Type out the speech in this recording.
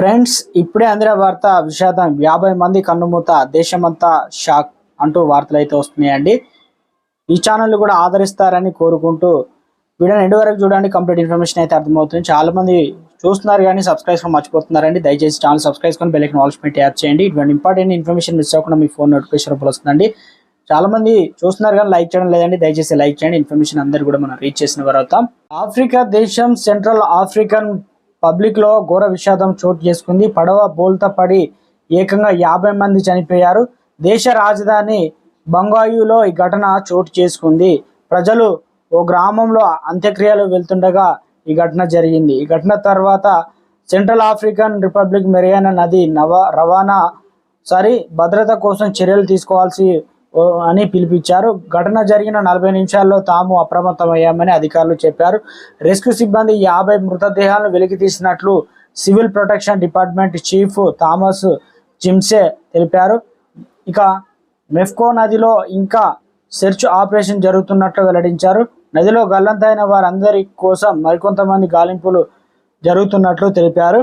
Friends ఇప్పుడే అందిన వార్త విషాదం. యాభై మంది కన్నుమూత దేశమంతా షాక్ అంటూ వార్తలు అయితే వస్తున్నాయండి. ఈ ఛానల్ కూడా ఆదరిస్తారని కోరుకుంటూ వీడియోని ఎండు వరకు చూడండి. కంప్లీట్ ఇన్ఫర్మేషన్ అయితే అర్థమవుతుంది. చాలా మంది చూస్తున్నారు కానీ సబ్స్క్రైబ్ మర్చిపోతున్నారండి. దయచేసి ఛానల్ సబ్స్క్రైబ్ చేసుకొని బెల్ ఐకాన్ ఆల్స్ ట్యాప్ చేయండి. ఇటువంటి ఇంపార్టెంట్ ఇన్ఫర్మేషన్ మిస్ అవ్వకుండా మీ ఫోన్ నోటిఫికేషన్ వస్తుందండి. చాలా మంది చూస్తున్నారు కానీ లైక్ చేయడం లేదండి. దయచేసి లైక్ చేయండి. ఇన్ఫర్మేషన్ అందరు కూడా మనం రీచ్ చేసిన వారు ఆఫ్రికా దేశం సెంట్రల్ ఆఫ్రికన్ పబ్లిక్లో ఘోర విషాదం చోటు చేసుకుంది. పడవ బోల్తా పడి ఏకంగా యాభై మంది చనిపోయారు. దేశ రాజధాని బంగాయులో ఈ ఘటన చోటు చేసుకుంది. ప్రజలు ఓ గ్రామంలో అంత్యక్రియలు వెళ్తుండగా ఈ ఘటన జరిగింది. ఈ ఘటన తర్వాత సెంట్రల్ ఆఫ్రికన్ రిపబ్లిక్ మెరియానా నది నవ రవాణా సారీ భద్రత కోసం చర్యలు తీసుకోవాల్సి అని పిలిపించారు. ఘటన జరిగిన నలభై నిమిషాల్లో తాము అప్రమత్తమయ్యామని అధికారులు చెప్పారు. రెస్క్యూ సిబ్బంది యాభై మృతదేహాలను వెలికి తీసినట్లు civil protection department chief Thomas జిమ్సే తెలిపారు. ఇక మెఫ్కో నదిలో ఇంకా సెర్చ్ ఆపరేషన్ జరుగుతున్నట్లు వెల్లడించారు. నదిలో గల్లంతైన వారందరి కోసం మరికొంతమంది గాలింపులు జరుగుతున్నట్లు తెలిపారు.